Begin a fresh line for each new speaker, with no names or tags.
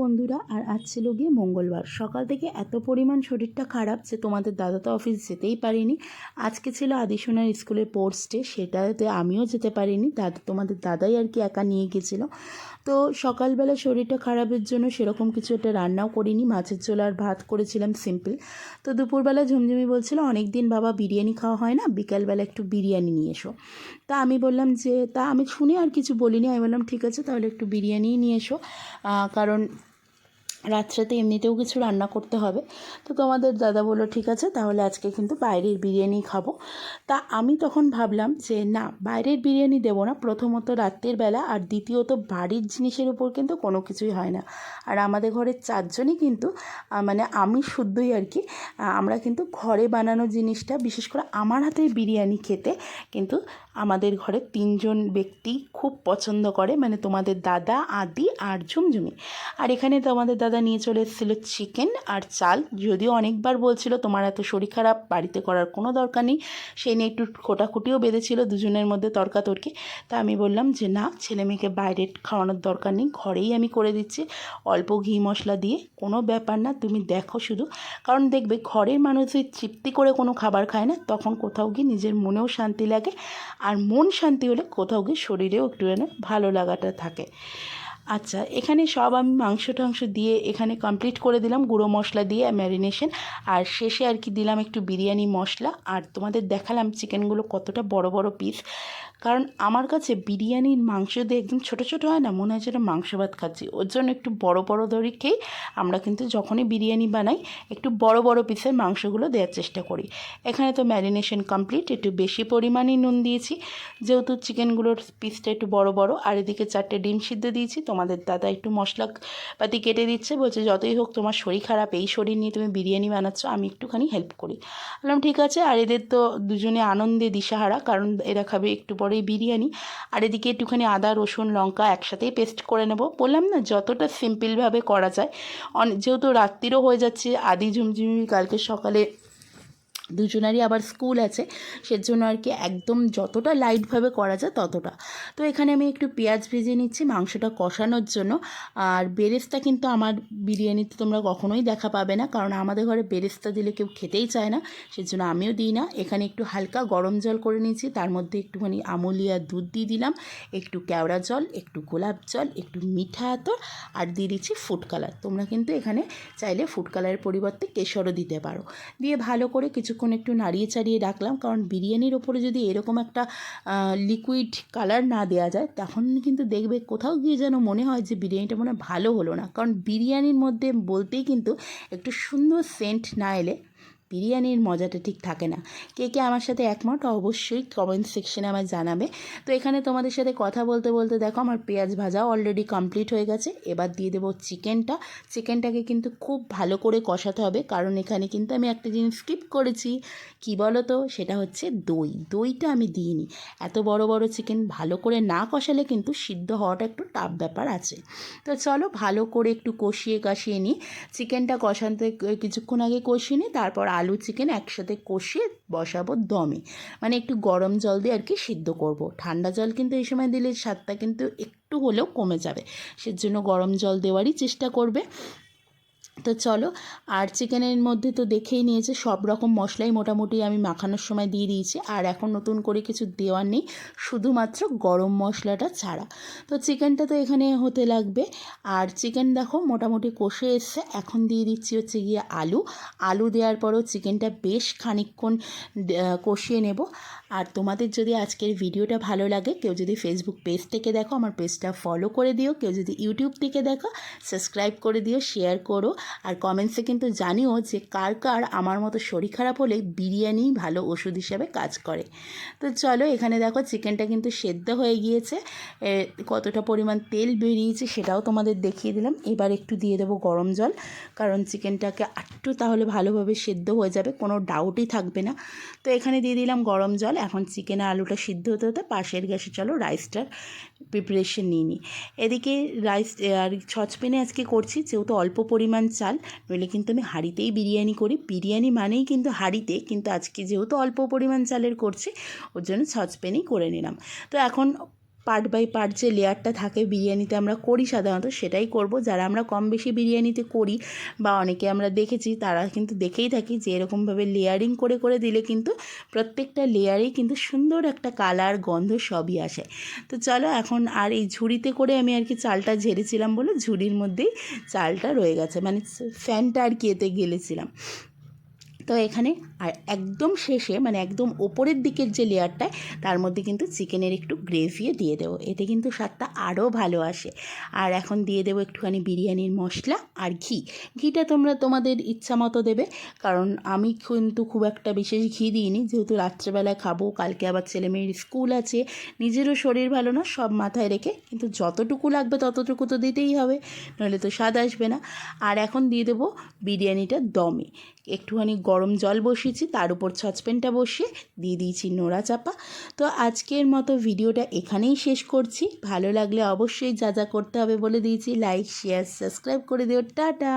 বন্ধুরা, আর আজ ছিল গিয়ে মঙ্গলবার। সকাল থেকে এত পরিমাণ শরীরটা খারাপ যে তোমাদের দাদা তো অফিস যেতেই পারিনি। আজকে ছিল আদিসোনার স্কুলের স্পোর্টস ডে সেটাতে আমিও যেতে পারিনি। দাদা, তোমাদের দাদাই আর কি একা নিয়ে গেছিল। তো সকালবেলা শরীরটা খারাপের জন্য সেরকম কিছু একটা রান্নাও করিনি। মাছের ঝোল আর ভাত করেছিলাম সিম্পল তো দুপুরবেলা ঝুমঝুমি বলছিল অনেক দিন বাবা বিরিয়ানি খাওয়া হয় না, বিকালবেলা একটু বিরিয়ানি নিয়ে এসো। তা আমি বললাম যে, তা আমি শুনে আর কিছু বলিনি। আমি বললাম, ঠিক আছে, তাহলে একটু বিরিয়ানিই নিয়ে এসো। কারণ রাত্রেতে এমনিতেও কিছু রান্না করতে হবে। তো তোমাদের দাদা বলল, ঠিক আছে, তাহলে আজকে কিন্তু বাইরের বিরিয়ানি খাব। তা আমি তখন ভাবলাম যে, না, বাইরের বিরিয়ানি দেবো না। প্রথমত রাত্রের বেলা আর দ্বিতীয়ত বাড়ির জিনিসের উপর কিন্তু কোনো কিছুই হয় না। আর আমাদের ঘরের চারজনই কিন্তু মানে আমি শুদ্ধই আর কি আমরা কিন্তু ঘরে বানানো জিনিসটা, বিশেষ করে আমার হাতের বিরিয়ানি খেতে কিন্তু আমাদের ঘরে তিনজন ব্যক্তি খুব পছন্দ করে মানে তোমাদের দাদা, আদি আর ঝুমঝুমি। আর এখানে তোমাদের দাদা নিয়ে চলে এসেছিল চিকেন আর চাল। যদিও অনেকবার বলছিল, তোমার এত শরীর খারাপ, বাড়িতে করার কোনো দরকার নেই। সেই নিয়ে একটু খোটাখুটিও বেঁধেছিল দুজনের মধ্যে তর্কাতর্কি। তা আমি বললাম যে, না, ছেলে মেয়েকে বাইরে খাওয়ানোর দরকার নেই, ঘরেই আমি করে দিচ্ছি। অল্প ঘি মশলা দিয়ে, কোনো ব্যাপার না, তুমি দেখো শুধু। কারণ দেখবে, ঘরের মানুষ তৃপ্তি করে কোনো খাবার খায় না, তখন কোথাও গিয়ে নিজের মনেও শান্তি লাগে। আর মন শান্তি হলে কোথাও গিয়ে শরীরেও একটু যেন ভালো লাগাটা থাকে। আচ্ছা এখানে সব আমি মাংস টাংস দিয়ে এখানে কমপ্লিট করে দিলাম গুঁড়ো মশলা দিয়ে ম্যারিনেশন আর শেষে আর কি দিলাম একটু বিরিয়ানি মশলা। আর তোমাদের দেখালাম চিকেনগুলো কতটা বড় বড় পিস কারণ আমার কাছে বিরিয়ানির মাংস দিয়ে একদম ছোটো ছোটো হয় না, মনে হয় যেন মাংস ভাত খাচ্ছি। ওর জন্য একটু বড় বড় ধরে খেয়ে আমরা কিন্তু যখনই বিরিয়ানি বানাই, একটু বড় বড় পিসের মাংসগুলো দেওয়ার চেষ্টা করি। এখানে তো ম্যারিনেশন কমপ্লিট একটু বেশি পরিমাণেই নুন দিয়েছি। যেহেতু চিকেনগুলোর পিসটা একটু বড় বড়, আর এদিকে চারটে ডিম সিদ্ধ দিয়েছি। তোমাদের দাদা একটু মশলা পাতি কেটে দিচ্ছে, বলছে যতই হোক তোমার শরীর খারাপ, এই শরীর নিয়ে তুমি বিরিয়ানি বানাচ্ছ, আমি একটুখানি হেল্প করি। বললাম, ঠিক আছে। আর এদের তো দুজনে আনন্দে দিশাহারা, কারণ এরা খাবে একটু পরেই বিরিয়ানি আর এদিকে একটুখানি আদা, রসুন, লঙ্কা একসাথেই পেস্ট করে নেব। বললাম না, যতটা সিম্পলভাবে করা যায়। অনেক যেহেতু রাত্রিরও হয়ে যাচ্ছে, আদি ঝুমঝুমি কালকে সকালে দুজনারই আবার স্কুল আছে, সেজন্য আর কি একদম যতটা লাইটভাবে করা যায় ততটা। তো এখানে আমি একটু পেঁয়াজ ভেজে নিচ্ছি, মাংসটা কষানোর জন্য। আর বেরেস্তা কিন্তু আমার বিরিয়ানিতে তোমরা কখনোই দেখা পাবে না, কারণ আমাদের ঘরে বেরেস্তা দিলে কেউ খেতেই চায় না, সেজন্য আমিও দিই না। এখানে একটু হালকা গরম জল করে নিয়েছি, তার মধ্যে একটুখানি আমুলিয়া দুধ দিয়ে দিলাম, একটু কেওড়া জল, একটু গোলাপ জল, একটু মিঠা আতর, আর দিয়ে দিচ্ছি ফুড কালার তোমরা কিন্তু এখানে চাইলে ফুড কালারের পরিবর্তে কেশরও দিতে পারো। দিয়ে ভালো করে কিছুক্ষণ একটু নাড়িয়ে চাড়িয়ে রাখলাম। কারণ বিরিয়ানির ওপরে যদি এরকম একটা লিকুইড কালার না দেওয়া যায়, তখন কিন্তু দেখবে কোথাও গিয়ে যেন মনে হয় যে বিরিয়ানিটা মনে ভালো হলো না। কারণ বিরিয়ানির মধ্যে বলতেই কিন্তু একটু সুন্দর সেন্ট না এলে বিরিয়ানির মজাটা ঠিক থাকে না। কে কে আমার সাথে একমত অবশ্যই কমেন্ট সেকশনে আমায় জানাবে। তো এখানে তোমাদের সাথে কথা বলতে বলতে দেখো আমার পেঁয়াজ ভাজা অলরেডি কমপ্লিট হয়ে গেছে। এবার দিয়ে দেবো চিকেনটা চিকেনটাকে কিন্তু খুব ভালো করে কষাতে হবে। কারণ এখানে কিন্তু আমি একটা জিনিস স্কিপ করেছি। কি বলো তো সেটা হচ্ছে দই। দইটা আমি দিইনি। এত বড় বড় চিকেন ভালো করে না কষালে কিন্তু সিদ্ধ হওয়াটা একটু টাফ ব্যাপার আছে। তো চলো ভালো করে একটু কষিয়ে কাশিয়ে নিই। চিকেনটা কষাতে কিছুক্ষণ আগে কষিয়ে নিই, তারপর আলু চিকেন একসাথে কষিয়ে বসাবো দমে। মানে একটু গরম জল দিয়ে আর কি সিদ্ধ করব। ঠান্ডা জল কিন্তু এই সময় দিলে স্বাদটা কিন্তু একটু হলেও কমে যাবে। সেজন্য গরম জল দেওয়ারই চেষ্টা করবে। তো চলো, আর চিকেনের মধ্যে তো দেখেই নিয়েছে, সব রকম মশলাই মোটামুটি আমি মাখানোর সময় দিয়ে দিয়েছি, আর এখন নতুন করে কিছু দেওয়ার নেই, শুধুমাত্র গরম মশলাটা ছাড়া। তো চিকেনটা তো এখানে হতে লাগবে, আর চিকেন দেখো মোটামুটি কষে এসছে, এখন দিয়ে দিচ্ছি হচ্ছে গিয়ে আলু। আলু দেওয়ার পরও চিকেনটা বেশ খানিকক্ষণ কষিয়ে নেব। আর তোমাদের যদি আজকের ভিডিওটা ভালো লাগে, কেউ যদি ফেসবুক পেজ থেকে দেখো, আমার পেজটা ফলো করে দিও, কেউ যদি ইউটিউব থেকে দেখো সাবস্ক্রাইব করে দিও শেয়ার করো। আর কমেন্টসে কিন্তু জানিও যে কার কার আমার মতো শরীর খারাপ হলে বিরিয়ানি ভালো ওষুধ হিসাবে কাজ করে। তো চলো এখানে দেখো চিকেনটা কিন্তু সেদ্ধ হয়ে গিয়েছে। কতটা পরিমাণ তেল বেরিয়েছে সেটাও তোমাদের দেখিয়ে দিলাম। এবার একটু দিয়ে দেবো গরম জল, কারণ চিকেনটাকে একটু তাহলে ভালোভাবে সেদ্ধ হয়ে যাবে, কোনো ডাউটই থাকবে না। তো এখানে দিয়ে দিলাম গরম জল, এখন চিকেন আলুটা সিদ্ধ হতে হতে পাশের গ্যাসে চলো রাইসটার প্রিপারেশন নিয়ে নিই। এদিকে রাইস আর সসপ্যানে আজকে করছি, যেহেতু অল্প পরিমাণ চাল, নইলে কিন্তু আমি হাঁড়িতেই বিরিয়ানি করি। বিরিয়ানি মানেই কিন্তু হাঁড়িতে, কিন্তু আজকে যেহেতু অল্প পরিমাণ চালের করছি, ওর জন্য সসপ্যানেই করে নিলাম। তো এখন পার্ট বাই পার্ট যে লেয়ারটা থাকে বিরিয়ানিতে আমরা করি সাধারণত, সেটাই করব। যারা আমরা কম বেশি বিরিয়ানিতে করি বা অনেকে আমরা দেখেছি, তারা কিন্তু দেখেই থাকি যে এরকমভাবে লেয়ারিং করে করে দিলে কিন্তু প্রত্যেকটা লেয়ারেই কিন্তু সুন্দর একটা কালার, গন্ধ সবই আসে। তো চলো এখন আর এই ঝুড়িতে করে আমি আর কি চালটা ঝেড়েছিলাম বলে ঝুড়ির মধ্যেই চালটা রয়ে গেছে। মানে ফ্যানটা আর কি এতে গেলেছিলাম। তো এখানে আর একদম শেষে মানে একদম ওপরের দিকের যে লেয়ারটায়, তার মধ্যে কিন্তু চিকেনের একটু গ্রেভিও দিয়ে দেবো। এতে কিন্তু স্বাদটা আরও ভালো আসে। আর এখন দিয়ে দেবো একটুখানি বিরিয়ানির মশলা আর ঘি। ঘিটা তোমরা তোমাদের ইচ্ছা মতো দেবে, কারণ আমি কিন্তু খুব একটা বিশেষ ঘি দিইনি। যেহেতু রাত্রেবেলায় খাব, কালকে আবার ছেলে মেয়ের স্কুল আছে, নিজেরও শরীর ভালো না, সব মাথায় রেখে, কিন্তু যতটুকু লাগবে ততটুকু তো দিতেই হবে, নইলে তো স্বাদ আসবে না। আর এখন দিয়ে দেবো বিরিয়ানিটা দমে। একটুখানি গরম জল বসিয়েছি, তার উপর সসপ্যানটা বসিয়ে দিয়ে দিয়েছি নোড়া চাপা। তো আজকের মতো ভিডিওটা এখানেই শেষ করছি। ভালো লাগলে অবশ্যই যা যা করতে হবে বলে দিয়েছি, লাইক, শেয়ার, সাবস্ক্রাইব করে দিও। টাটা!